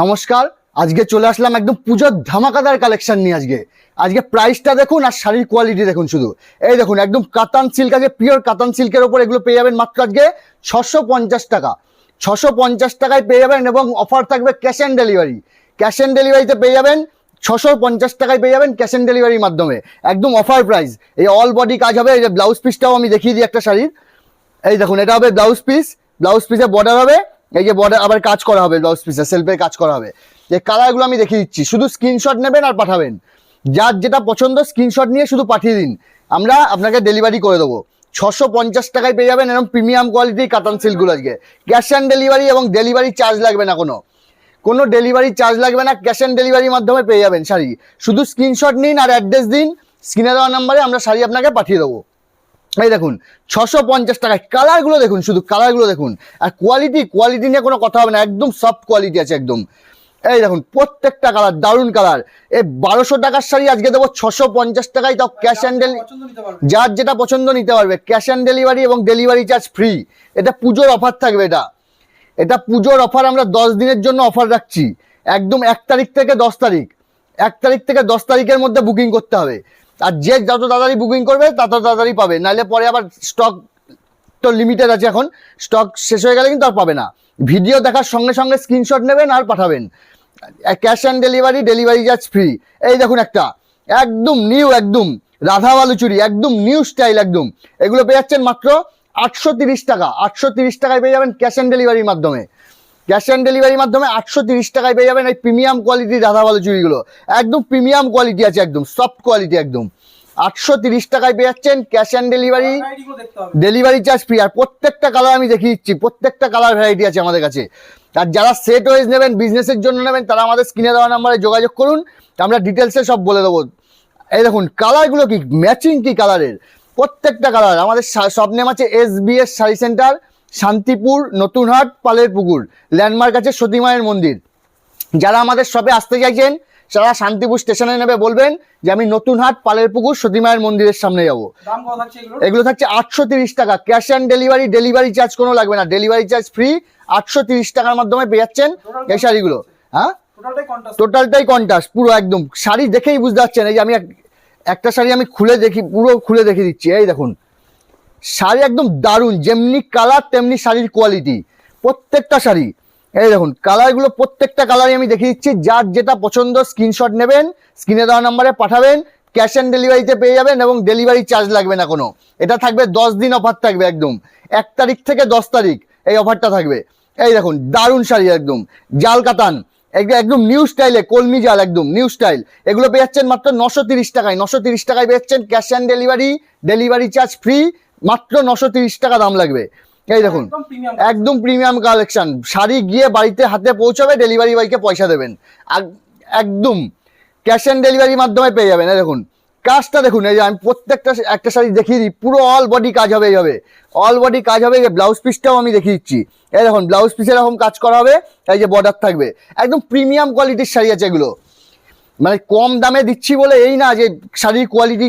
নমস্কার, আজকে চলে আসলাম একদম পুজোর ধামাকাদার কালেকশন নিয়ে আজকে। আজকে প্রাইসটা দেখুন আর শাড়ির কোয়ালিটি দেখুন শুধু। এই দেখুন, একদম কাতান সিল্ক আছে পিওর কাতান সিল্কের ওপর এগুলো পেয়ে যাবেন মাত্র আজকে ছশো টাকা। ছশো টাকায় পেয়ে যাবেন এবং অফার থাকবে cash on delivery cash on ডেলিভারিতে পেয়ে যাবেন, ছশো পঞ্চাশ টাকায় পেয়ে যাবেন ক্যাশ অন ডেলিভারির মাধ্যমে। একদম অফার প্রাইস এই অল বডি কাজ হবে, এই যে ব্লাউজ পিসটাও আমি দেখিয়ে দিই একটা শাড়ির। এই দেখুন, এটা হবে ব্লাউজ পিস ব্লাউজ পিসে বর্ডার হবে। এই যে বর্ডার আবার কাজ করা হবে ব্লাউজ পিসে সেলফের কাজ করা হবে। যে কালারগুলো আমি দেখিয়ে দিচ্ছি, শুধু স্ক্রিনশট নেবেন আর পাঠাবেন। যার যেটা পছন্দ স্ক্রিনশট নিয়ে শুধু পাঠিয়ে দিন। আমরা আপনাকে ডেলিভারি করে দেবো। ছশো পঞ্চাশ টাকায় পেয়ে যাবেন এরকম প্রিমিয়াম কোয়ালিটির কাতান সিল্কগুলো আজকে। ক্যাশ অন ডেলিভারি এবং ডেলিভারি চার্জ লাগবে না কোনো। কোনো ডেলিভারি চার্জ লাগবে না ক্যাশ অন ডেলিভারির মাধ্যমে পেয়ে যাবেন শাড়ি। শুধু স্ক্রিনশট নিন আর অ্যাড্রেস দিন। স্ক্রিনে দেওয়া নাম্বারে আমরা শাড়ি আপনাকে পাঠিয়ে দেবো। এই দেখুন ছশো পঞ্চাশ টাকায় কালারগুলো দেখুন শুধু কালারগুলো দেখুন। আর কোয়ালিটি কোয়ালিটি নিয়ে কোনো কথা হবে না একদম সফট কোয়ালিটি আছে একদম। এই দেখুন প্রত্যেকটা কালার দারুণ কালার এই বারোশো টাকার শাড়ি আজকে দেবো ছশো পঞ্চাশ টাকায় তাও ক্যাশ অ্যান্ড নিতে পারবে। যার যেটা পছন্দ নিতে পারবে ক্যাশ অন ডেলিভারি এবং ডেলিভারি চার্জ ফ্রি এটা পুজোর অফার থাকবে এটা। এটা পুজোর অফার আমরা দশ দিনের জন্য অফার রাখছি। একদম এক তারিখ থেকে দশ তারিখ। এক তারিখ থেকে দশ তারিখের মধ্যে বুকিং করতে হবে। আর যে যত তাড়াতাড়ি বুকিং করবে, তত তাড়াতাড়ি পাবে। নাহলে পরে আবার স্টক তো লিমিটেড আছে এখন। স্টক শেষ হয়ে গেলে কিন্তু আর পাবে না। ভিডিও দেখার সঙ্গে সঙ্গে স্ক্রিনশট নেবেন আর পাঠাবেন। Cash on delivery delivery charge free এই দেখুন একটা। একদম নিউ একদম। রাধা বালুচুরি একদম নিউ স্টাইল একদম। এগুলো পেয়ে যাচ্ছেন মাত্র আটশো টাকা। আটশো টাকায় পেয়ে যাবেন ক্যাশ অন ডেলিভারির মাধ্যমে। ক্যাশ অন ডেলিভারির মাধ্যমে আটশো তিরিশ টাকায় পেয়ে যাবেন এই প্রিমিয়াম কোয়ালিটির রাধা বালুচুরিগুলো একদম প্রিমিয়াম কোয়ালিটি আছে একদম সফট কোয়ালিটি একদম। আটশো তিরিশ টাকায় পেয়ে যাচ্ছেন cash on delivery delivery charge free আর প্রত্যেকটা কালার আমি দেখিয়ে দিচ্ছি প্রত্যেকটা কালার ভ্যারাইটি আছে আমাদের কাছে। আর যারা সেট ওয়েজ নেবেন বিজনেসের জন্য নেবেন তারা আমাদের স্ক্রিনে দেওয়া নাম্বারে যোগাযোগ করুন। আমরা ডিটেলসে সব বলে দেবো। এই দেখুন কালারগুলো কি? ম্যাচিং কি কালারের প্রত্যেকটা কালার আমাদের সব নেম আছে S B S sari centre Shantipur Natunhat পালের পুকুর ল্যান্ডমার্ক আছে সতীমায়ের মন্দির। যারা আমাদের শপে আসতে চাইছেন তারা শান্তিপুর স্টেশনে নেবে বলবেন যে আমি নতুনহাট পালের পুকুর সতীমায়ের মন্দিরের সামনে যাব। এগুলো থাকছে আটশো তিরিশ টাকা। Cash on delivery delivery charge কোনো লাগবে না। ডেলিভারি চার্জ ফ্রি আটশো তিরিশ টাকার মাধ্যমে পেয়ে যাচ্ছেন এই শাড়িগুলো হ্যাঁ? টোটালটাই কন্ট্রাস্ট পুরো একদম। শাড়ি দেখেই বুঝতে পারছেন এই যে আমি এক- একটা শাড়ি আমি খুলে দেখি পুরো খুলে দেখে দিচ্ছি। এই দেখুন শাড়ি একদম দারুণ, যেমনি কালার তেমনি শাড়ির কোয়ালিটি প্রত্যেকটা শাড়ি। এই দেখুন কালারগুলো প্রত্যেকটা কালারই আমি দেখিয়ে দিচ্ছি। যার যেটা পছন্দ স্ক্রিনশট নেবেন স্ক্রিনে দেওয়া নাম্বারে পাঠাবেন ক্যাশ অন ডেলিভারিতে পেয়ে যাবেন এবং ডেলিভারি চার্জ লাগবে না কোনো। এটা থাকবে দশ দিন অফার থাকবে একদম। এক তারিখ থেকে দশ তারিখ এই অফারটা থাকবে। এই দেখুন, দারুণ শাড়ি একদম। জাল কাতান। একদম নিউ স্টাইলে কলমি জাল একদম নিউ স্টাইল এগুলো পেয়ে যাচ্ছেন মাত্র নশো তিরিশ টাকায়। নশো তিরিশ টাকায় পেয়ে যাচ্ছেন cash on delivery delivery charge free মাত্র নশো তিরিশ টাকা দাম লাগবে। এই দেখুন একদম প্রিমিয়াম কালেকশন শাড়ি গিয়ে বাড়িতে হাতে পৌঁছাবে ডেলিভারি বয়কে পয়সা দেবেন। একদম ক্যাশ অন ডেলিভারির মাধ্যমে পেয়ে যাবেন। এই দেখুন কাজটা দেখুন এই যে আমি প্রত্যেকটা একটা শাড়ি দেখিয়ে দিই পুরো অল বডি কাজ হবে এইভাবে অল বডি কাজ হবে যে ব্লাউজ পিসটাও আমি দেখিয়ে দিচ্ছি। এই দেখুন ব্লাউজ পিসের এরকম কাজ করা হবে এই যে বর্ডার থাকবে। একদম প্রিমিয়াম কোয়ালিটির শাড়ি আছে এগুলো। মানে কম দামে দিচ্ছি বলে এই না যে শাড়ির কোয়ালিটি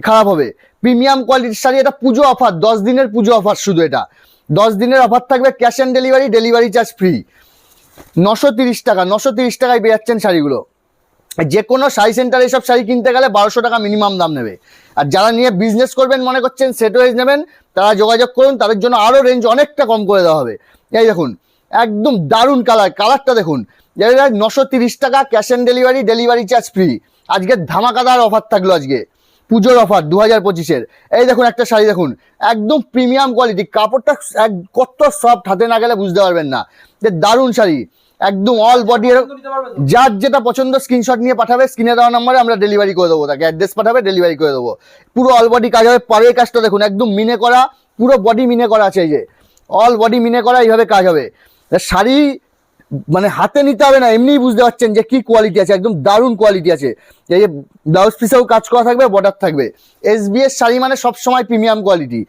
খারাপ হবে। প্রিমিয়াম কোয়ালিটির শাড়ি, এটা পুজো অফার, দশ দিনের পুজো অফার শুধু এটা। দশ দিনের অফার থাকবে cash on delivery delivery charge free. নশো টাকা, নশো তিরিশ টাকায় পেয়ে যাচ্ছেন শাড়িগুলো। যে কোনো শাড়ি সেন্টারে এসব শাড়ি কিনতে গেলে বারোশো টাকা মিনিমাম দাম নেবে। আর যারা নিয়ে বিজনেস করবেন, মনে করছেন সেট নেবেন, তারা যোগাযোগ করুন, তাদের জন্য আরও রেঞ্জ অনেকটা কম করে দেওয়া হবে। এই দেখুন, একদম দারুণ কালার কালারটা দেখুন। নশো তিরিশ টাকা cash on delivery delivery charge free আজকে ধামাকাদার অফার থাকল আজকে। পুজোর অফার দু হাজার পঁচিশের। এই দেখুন একটা শাড়ি দেখুন একদম প্রিমিয়াম কোয়ালিটি কাপড়টা এক কত সফট হাতে না গেলে বুঝতে পারবেন না। যে দারুণ শাড়ি একদম অল বডি যার যেটা পছন্দ স্ক্রিনশট নিয়ে পাঠাবে স্ক্রিনে দেওয়া নম্বরে আমরা ডেলিভারি করে দেবো তাকে অ্যাড্রেস পাঠাবে ডেলিভারি করে দেবো। পুরো অল বডি কাজ হবে পরের কাজটা দেখুন একদম মিনে করা পুরো বডি মিনে করা আছে এই যে। অল বডি মিনে করা এইভাবে কাজ হবে। শাড়ি মানে হাতে নিতে হবে না, এমনিই বুঝতে পারছেন যে কি কোয়ালিটি আছে, একদম দারুণ কোয়ালিটি আছে। এই যে ব্লাউজ পিসেও কাজ করা থাকবে বর্ডার থাকবে। এস বি এস শাড়ি মানে সবসময় প্রিমিয়াম কোয়ালিটি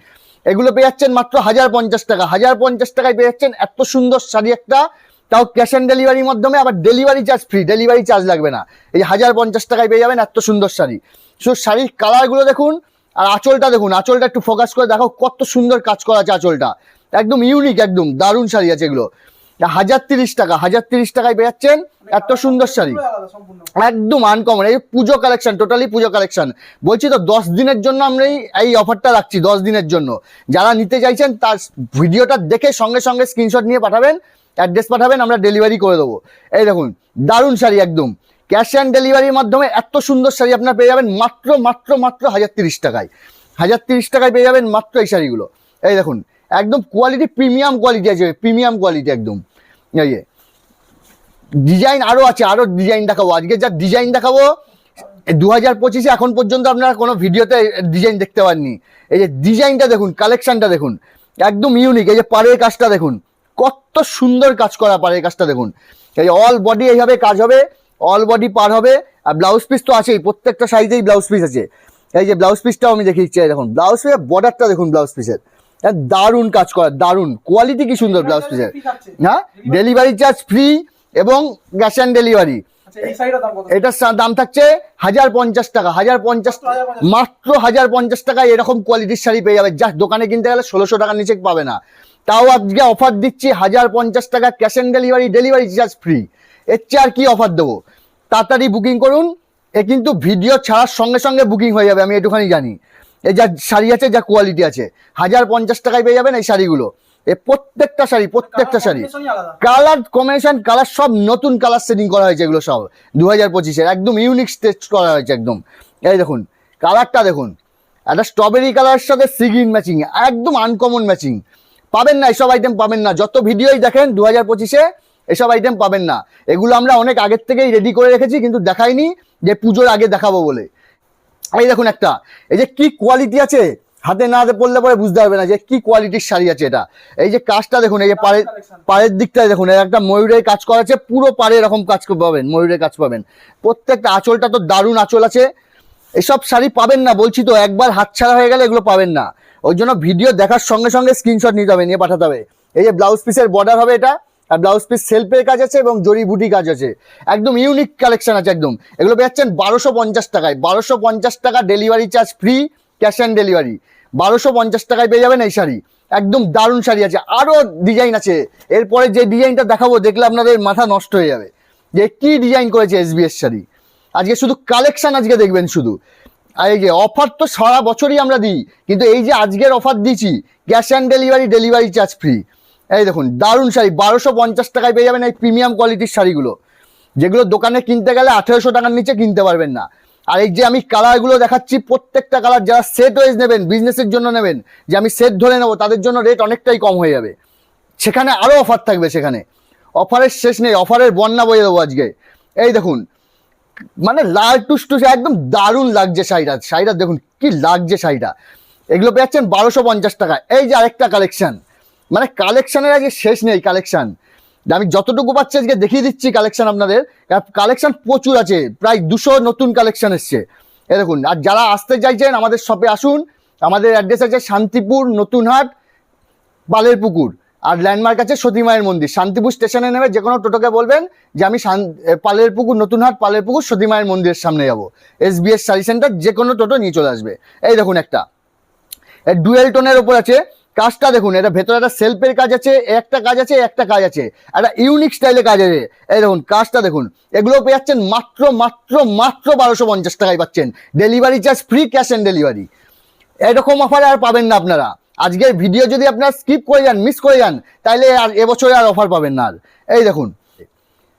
এগুলো পেয়ে যাচ্ছেন মাত্র হাজার পঞ্চাশ টাকা। হাজার পঞ্চাশ টাকায় পেয়ে যাচ্ছেন এত সুন্দর শাড়ি একটা, তাও ক্যাশ অন ডেলিভারির মাধ্যমে, আবার delivery charge free delivery charge লাগবে না। এই হাজার পঞ্চাশ টাকায় পেয়ে যাবেন এত সুন্দর শাড়ি। শুধু শাড়ির কালারগুলো দেখুন, আর আঁচলটা দেখুন, আঁচলটা একটু ফোকাস করে দেখো কত সুন্দর কাজ করা আছে আঁচলটা। একদম ইউনিক একদম দারুণ শাড়ি আছে এগুলো। হাজার তিরিশ টাকা হাজার তিরিশ টাকায় পেয়ে যাচ্ছেন এত সুন্দর শাড়ি। একদম আনকমন এই পুজো কালেকশন টোটালি পুজো কালেকশন বলছি তো দশ দিনের জন্য আমরা এই- এই অফারটা রাখছি দশ দিনের জন্য। যারা নিতে চাইছেন তার ভিডিওটা দেখে সঙ্গে সঙ্গে স্ক্রিনশট নিয়ে পাঠাবেন অ্যাড্রেস পাঠাবেন আমরা ডেলিভারি করে দেবো। এই দেখুন দারুণ শাড়ি একদম। ক্যাশ অ্যান্ড ডেলিভারির মাধ্যমে এত সুন্দর শাড়ি আপনার পেয়ে যাবেন মাত্র মাত্র মাত্র হাজার তিরিশ টাকায়। হাজার তিরিশ টাকায় পেয়ে যাবেন মাত্র এই শাড়িগুলো। এই দেখুন একদম কোয়ালিটি প্রিমিয়াম কোয়ালিটি আছে প্রিমিয়াম কোয়ালিটি একদম। ডিজাইন আরও আছে, আরও ডিজাইন দেখাবো। আজকে যা ডিজাইন দেখাবো দু হাজার পঁচিশে এখন পর্যন্ত আপনারা কোনো ভিডিওতে ডিজাইন দেখতে পাননি। এই যে ডিজাইনটা দেখুন কালেকশনটা দেখুন, একদম ইউনিক এই যে পাড়ের কাজটা দেখুন, কত সুন্দর কাজ করা পাড়ের কাজটা দেখুন। এই অল বডি এইভাবে কাজ হবে অল বডি পার হবে, আর ব্লাউজ পিস তো আছেই, প্রত্যেকটা সাইজেই ব্লাউজ পিস আছে। এই যে ব্লাউজ পিসটাও আমি দেখিয়ে দিচ্ছি দেখুন ব্লাউজ পিসের বর্ডারটা দেখুন ব্লাউজ পিসের দারুণ কাজ করা দারুণ। কোয়ালিটি কি সুন্দর ব্লাউজ পিসের হ্যাঁ ডেলিভারি চার্জ ফ্রি এবং ক্যাশ অন ডেলিভারি এটার দাম থাকছে হাজার পঞ্চাশ টাকা হাজার পঞ্চাশ মাত্র হাজার পঞ্চাশ টাকায় এরকম কোয়ালিটির শাড়ি পেয়ে যাবে। যা দোকানে কিনতে গেলে ষোলোশো টাকার নিচে পাবে না। তাও আজকে অফার দিচ্ছি হাজার পঞ্চাশ টাকা cash on delivery delivery charge free এর চেয়ে আর কি অফার দেবো? তাড়াতাড়ি বুকিং করুন। এ কিন্তু ভিডিও ছাড়ার সঙ্গে সঙ্গে বুকিং হয়ে যাবে আমি এটুখানি জানি। এই যা শাড়ি আছে যা কোয়ালিটি আছে হাজার পঞ্চাশ টাকায় পেয়ে যাবেন এই শাড়িগুলো। এ প্রত্যেকটা শাড়ি প্রত্যেকটা শাড়ি। কালার কম্বিনেশন কালার সব নতুন কালার সেটিং করা হয়েছে এগুলো সব। দু হাজার পঁচিশের একদম ইউনিক টেস্ট করা হয়েছে একদম। এই দেখুন কালারটা দেখুন। একটা স্ট্রবেরি কালারের সাথে সিগিন ম্যাচিং একদম আনকমন ম্যাচিং পাবেন না এসব আইটেম পাবেন না। যত ভিডিওই দেখেন দু হাজার পঁচিশে এসব আইটেম পাবেন না। এগুলো আমরা অনেক আগের থেকেই রেডি করে রেখেছি কিন্তু দেখাইনি যে পুজোর আগে দেখাবো বলে। এই দেখুন একটা। এই যে কি কোয়ালিটি আছে? হাতে না হাতে পড়লে পরে বুঝতে পারবে না যে কি কোয়ালিটির শাড়ি আছে এটা। এই যে কাজটা দেখুন এই যে পাড়ের পাড়ের দিকটায় দেখুন একটা ময়ূরের কাজ করা আছে পুরো পাড়ে এরকম কাজ পাবেন ময়ূরের কাজ পাবেন। প্রত্যেকটা আঁচলটা তো দারুণ আঁচল আছে। এসব শাড়ি পাবেন না বলছি তো একবার হাতছাড়া হয়ে গেলে এগুলো পাবেন না। ওই জন্য ভিডিও দেখার সঙ্গে সঙ্গে স্ক্রিনশট নিতে হবে নিয়ে পাঠাতে হবে। এই যে ব্লাউজ পিসের বর্ডার হবে এটা। আর ব্লাউজ পিস সেলফের কাজ আছে এবং জরি বুটি কাজ আছে। একদম ইউনিক কালেকশন আছে একদম। এগুলো পেয়ে বারোশো পঞ্চাশ টাকায়। বারোশো পঞ্চাশ টাকা delivery charge free cash on delivery বারোশো পঞ্চাশ টাকায় পেয়ে যাবেন এই শাড়ি। একদম দারুণ শাড়ি আছে। আরও ডিজাইন আছে। এরপরে যে ডিজাইনটা দেখাবো, দেখলে আপনাদের মাথা নষ্ট হয়ে যাবে। যে কি ডিজাইন করেছে এস এসবিএস শাড়ি। আজকে শুধু কালেকশন আজকে দেখবেন শুধু। আর এই যে অফার তো সারা বছরই আমরা দিই। কিন্তু এই যে আজকের অফার দিচ্ছি cash on delivery delivery charge free এই দেখুন, দারুণ শাড়ি, বারোশো পঞ্চাশ টাকায় পেয়ে যাবেন এই প্রিমিয়াম কোয়ালিটির শাড়িগুলো। যেগুলো দোকানে কিনতে গেলে আঠেরোশো টাকার নিচে কিনতে পারবেন না। আর এই যে আমি কালারগুলো দেখাচ্ছি, প্রত্যেকটা কালার যারা সেট ওয়াইজ নেবেন বিজনেসের জন্য নেবেন, যে আমি সেট ধরে নেব, তাদের জন্য রেট অনেকটাই কম হয়ে যাবে। সেখানে আরও অফার থাকবে সেখানে। অফারের শেষ নেই অফারের বন্যা বয়ে দেবো আজকে। এই দেখুন মানে লাল টুসটুসে একদম দারুণ লাগছে শাড়িটা। শাড়িটা দেখুন, কি লাগছে শাড়িটা। এগুলো পেয়েছেন বারোশো পঞ্চাশ টাকা এই যে আরেকটা কালেকশন মানে কালেকশনের আগে শেষ নেই কালেকশন আমি যতটুকু পাচ্ছি আজকে দেখিয়ে দিচ্ছি কালেকশন আপনাদের। কালেকশন প্রচুর আছে, প্রায় দুশো নতুন কালেকশন এসছে। এ দেখুন, আর যারা আসতে চাইছেন, আমাদের শপে আসুন। আমাদের অ্যাড্রেস আছে শান্তিপুর নতুনহাট বালের পুকুর আর ল্যান্ডমার্ক আছে সতী মায়ের মন্দির। শান্তিপুর স্টেশনে নেমে যে কোনো টোটোকে বলবেন যে, আমি পালের পুকুর নতুনহাট পালের পুকুর সতী মায়ের মন্দিরের সামনে যাব। S B S sari centre যে কোনো টোটো নিয়ে চলে আসবে। এই দেখুন একটা। ডুয়েল টোনের ওপর আছে কাজটা দেখুন, এটা ভেতরে একটা সেলফের কাজ আছে, একটা কাজ আছে, একটা কাজ আছে, একটা ইউনিক স্টাইলে কাজ আছে। এই দেখুন, কাজটা দেখুন, এগুলো পেয়ে যাচ্ছেন মাত্র মাত্র মাত্র বারোশো পঞ্চাশ টাকায় পাচ্ছেন। Delivery charge free cash and delivery এরকম অফারে আর পাবেন না আপনারা। আজকের ভিডিও যদি আপনারা স্কিপ করে যান মিস করে যান তাহলে আর এবছরে আর অফার পাবেন না আর। এই দেখুন,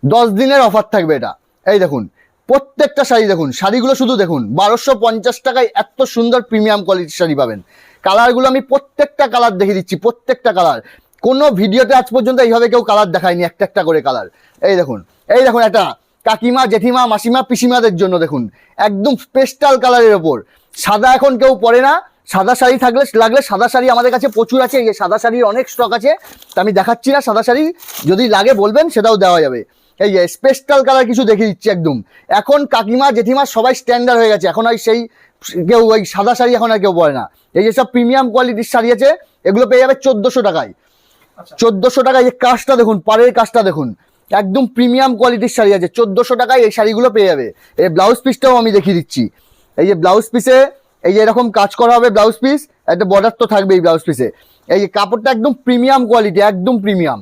দশ দিনের অফার থাকবে এটা। এই দেখুন, প্রত্যেকটা শাড়ি দেখুন, শাড়িগুলো শুধু দেখুন, বারোশো পঞ্চাশ টাকায় এত সুন্দর প্রিমিয়াম কোয়ালিটির শাড়ি পাবেন। কালারগুলো আমি প্রত্যেকটা কালার দেখিয়ে দিচ্ছি, প্রত্যেকটা কালার। কোনো ভিডিওতে আজ পর্যন্ত এইভাবে কেউ কালার দেখায়নি, একটা একটা করে কালার। এই দেখুন এই দেখুন একটা কাকিমা, জেঠিমা, মাসিমা, পিসিমাদের জন্য দেখুন, একদম পেস্টাল কালারের ওপর। সাদা এখন কেউ পরে না, সাদা শাড়ি থাকলে, লাগলে সাদা শাড়ি আমাদের কাছে প্রচুর আছে, এই সাদা শাড়ির অনেক স্টক আছে, তা আমি দেখাচ্ছি না, সাদা শাড়ি যদি লাগে বলবেন, সেটাও দেওয়া যাবে। এই যে স্পেশাল কালার কিছু দেখিয়ে দিচ্ছি একদম। এখন কাকিমা, জেঠিমা সবাই স্ট্যান্ডার্ড হয়ে গেছে, এখন আর সেই কেউ ওই সাদা শাড়ি এখন আর কেউ পরে না। এই যে সব প্রিমিয়াম কোয়ালিটির শাড়ি আছে এগুলো পেয়ে যাবে চোদ্দোশো টাকায়। আচ্ছা। চোদ্দোশো টাকায় এই কাজটা দেখুন পাড়ের কাজটা দেখুন। একদম প্রিমিয়াম কোয়ালিটির শাড়ি আছে চোদ্দোশো টাকায় এই শাড়িগুলো পেয়ে যাবে। এই ব্লাউজ পিসটাও আমি দেখিয়ে দিচ্ছি। এই যে ব্লাউজ পিসে এই যে এরকম কাজ করা হবে ব্লাউজ পিস একটা বর্ডার তো থাকবেই ব্লাউজ পিসে এই যে কাপড়টা একদম প্রিমিয়াম কোয়ালিটি একদম প্রিমিয়াম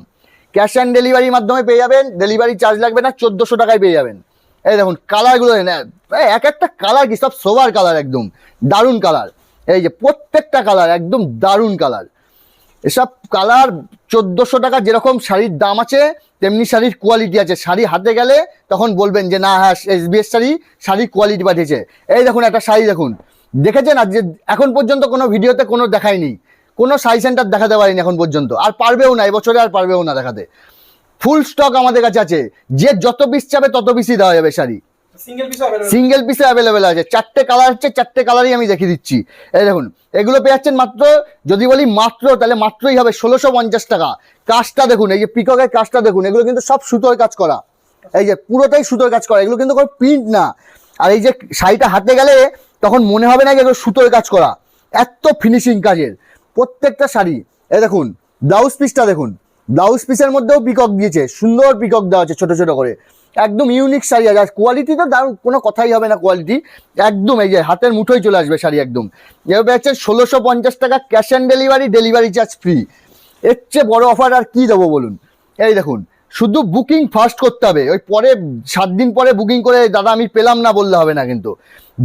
ক্যাশ অ্যান্ড ডেলিভারির মাধ্যমে পেয়ে যাবেন ডেলিভারি চার্জ লাগবে না চোদ্দোশো টাকায় পেয়ে যাবেন। এই দেখুন কালারগুলো এক একটা কালার কি সব সোবার কালার একদম, দারুণ কালার। এই যে প্রত্যেকটা কালার একদম দারুণ কালার। এসব কালার চোদ্দোশো টাকা যেরকম শাড়ির দাম আছে, তেমনি শাড়ির কোয়ালিটি আছে। শাড়ি হাতে গেলে তখন বলবেন যে, না হ্যাঁ এস বি এস শাড়ি, শাড়ির কোয়ালিটি পাঠিয়েছে। এই দেখুন, একটা শাড়ি দেখুন। দেখেছেন আর যে, এখন পর্যন্ত কোনো ভিডিওতে কোনো দেখায়নি। কোনো শাড়ি সেন্টার দেখাতে পারিনি এখন পর্যন্ত। আর পারবেও না, এবছরে আর পারবেও না দেখাতে। ফুল স্টক আমাদের কাছে আছে। যে যত পিস চাবে তত পিসই দেওয়া যাবে শাড়ি। সিঙ্গেল পিসে অ্যাভেলেবেল আছে। চারটে কালার হচ্ছে চারটে কালারই আমি দেখিয়ে দিচ্ছি। এই দেখুন এগুলো পেয়ে যাচ্ছেন মাত্র যদি বলি মাত্র তাহলে মাত্রই হবে ষোলোশো পঞ্চাশ টাকা। কাজটা দেখুন এই যে পিককের কাজটা দেখুন এগুলো কিন্তু সব সুতোর কাজ করা। এই যে পুরোটাই সুতোর কাজ করা এগুলো কিন্তু কোনো প্রিন্ট না। আর এই যে শাড়িটা হাতে গেলে তখন মনে হবে না যে এগুলো সুতোর কাজ করা। এত ফিনিশিং কাজের। প্রত্যেকটা শাড়ি এই দেখুন ব্লাউজ পিসটা দেখুন। ব্লাউজ পিসের মধ্যেও পিকক দিয়েছে, সুন্দর পিকক দেওয়া আছে ছোটো ছোটো করে। একদম ইউনিক শাড়ি, আর কোয়ালিটি তো দারুণ, কোনো কথাই হবে না কোয়ালিটি একদম এই যে হাতের মুঠোয় চলে আসবে শাড়ি একদম। এভাবে আছে ষোলোশো পঞ্চাশ টাকা cash on delivery delivery charge free এর চেয়ে বড় অফার আর কি দেবো বলুন? এই দেখুন, শুধু বুকিং ফার্স্ট করতে হবে। ওই পরে, সাত দিন পরে বুকিং করে, দাদা, আমি পেলাম না, বললে হবে না কিন্তু।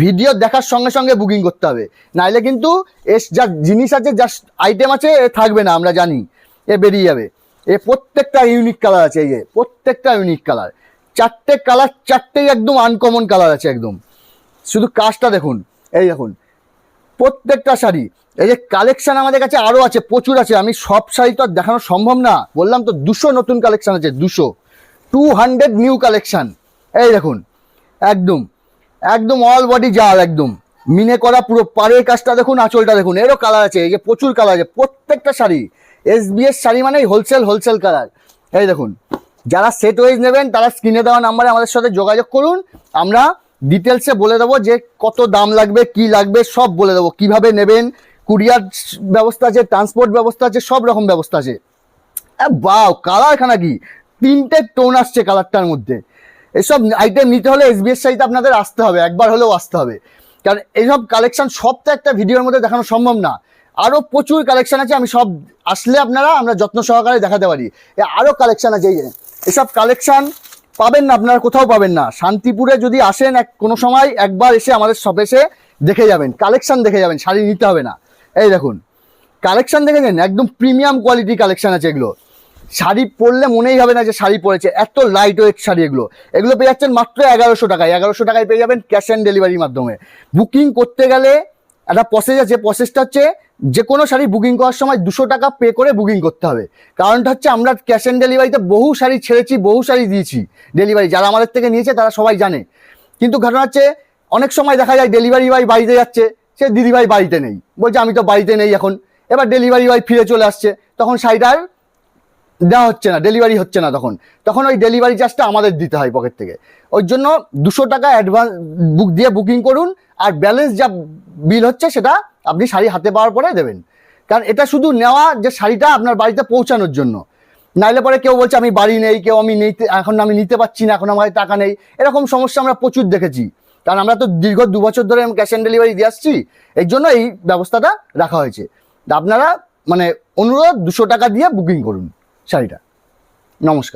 ভিডিও দেখার সঙ্গে সঙ্গে বুকিং করতে হবে। নাইলে কিন্তু এস যা জিনিস আছে যা আইটেম আছে থাকবে না, আমরা জানি। এ বেরিয়ে যাবে। এ প্রত্যেকটা ইউনিক কালার আছে এই যে, প্রত্যেকটা ইউনিক কালার চারটে কালার চারটেই একদম আনকমন কালার আছে একদম। শুধু কাজটা দেখুন, এই দেখুন, প্রত্যেকটা শাড়ি, এই যে কালেকশান আমাদের কাছে আরও আছে, প্রচুর আছে, আমি সব শাড়ি তো আর দেখানো সম্ভব না। বললাম তো দুশো নতুন কালেকশান আছে, দুশো। টু হান্ড্রেড নিউ কালেকশান এই দেখুন, একদম একদম অল বডি জাল একদম। মিনে করা পুরো পাড়ের কাজটা দেখুন, আঁচলটা দেখুন, এরও কালার আছে, এই যে প্রচুর কালার আছে, প্রত্যেকটা শাড়ি এস বিএস শাড়ি মানেই হোলসেল হোলসেল কালার এই দেখুন, যারা সেট ওয়াইজ নেবেন, তারা স্ক্রিনে দেওয়া নাম্বারে আমাদের সাথে যোগাযোগ করুন। আমরা ডিটেলসে বলে দেবো যে কত দাম লাগবে, কি লাগবে, সব বলে দেবো। কীভাবে নেবেন কুরিয়ার ব্যবস্থা আছে ট্রান্সপোর্ট ব্যবস্থা আছে, সব রকম ব্যবস্থা আছে। বাও কালারখানা কি? তিনটে টোন আসছে কালারটার মধ্যে। এসব আইটেম নিতে হলে এস এসবিএস সাইতে আপনাদের আসতে হবে, একবার হলেও আসতে হবে। কারণ এইসব কালেকশন সব তো একটা ভিডিওর মধ্যে দেখানো সম্ভব না। আরও প্রচুর কালেকশন আছে, আমি সব আসলে আপনারা আমরা যত্ন সহকারে দেখাতে পারি। আরও কালেকশন আছে, এই এসব কালেকশন পাবেন না, আপনারা কোথাও পাবেন না। শান্তিপুরে যদি আসেন এক, কোনো সময় একবার এসে আমাদের শপ এসে দেখে যাবেন কালেকশন দেখে যাবেন, শাড়ি নিতে হবে না। এই দেখুন কালেকশন দেখেছেন একদম প্রিমিয়াম কোয়ালিটি কালেকশন আছে এগুলো। শাড়ি পরলে মনেই হবে না যে শাড়ি পরেছে, এত লাইট ওয়েট শাড়ি এগুলো। এগুলো পেয়ে যাচ্ছেন মাত্র এগারোশো টাকায়। এগারোশো টাকায় পেয়ে যাবেন ক্যাশ অ্যান্ড ডেলিভারির মাধ্যমে। বুকিং করতে গেলে একটা প্রসেস আছে। প্রসেসটা হচ্ছে যে কোনো শাড়ি বুকিং করার সময় দুশো টাকা পে করে বুকিং করতে হবে। কারণটা হচ্ছে আমরা ক্যাশ অ্যান্ড ডেলিভারিতে বহু শাড়ি ছেড়েছি, বহু শাড়ি দিয়েছি ডেলিভারি যারা আমাদের থেকে নিয়েছে তারা সবাই জানে। কিন্তু ঘটনা হচ্ছে অনেক সময় দেখা যায় ডেলিভারি বয় বাড়িতে যাচ্ছে, সে দিদিভাই বাড়িতে নেই। বলছে, আমি তো বাড়িতে নেই এখন। এবার ডেলিভারি বয় ফিরে চলে আসছে। তখন শাড়িটা আর দেওয়া হচ্ছে না ডেলিভারি হচ্ছে না তখন। তখন ওই ডেলিভারি চার্জটা আমাদের দিতে হয় পকেট থেকে। ওই জন্য দুশো টাকা অ্যাডভান্স বুক দিয়ে বুকিং করুন আর ব্যালেন্স যা বিল হচ্ছে সেটা আপনি শাড়ি হাতে পাওয়ার পরে দেবেন। কারণ এটা শুধু নেওয়া যে শাড়িটা আপনার বাড়িতে পৌঁছানোর জন্য। নাইলে পরে কেউ বলছে, আমি বাড়ি নেই, কেউ আমি নিতে, এখন আমি নিতে পারছি না, এখন আমার টাকা নেই। এরকম সমস্যা আমরা প্রচুর দেখেছি। কারণ আমরা তো দীর্ঘ দু বছর ধরে ক্যাশ অন ডেলিভারি দিয়ে আসছি এই জন্য এই ব্যবস্থাটা রাখা হয়েছে। আপনারা মানে অনুরোধ দুশো টাকা দিয়ে বুকিং করুন শাড়িটা। নমস্কার।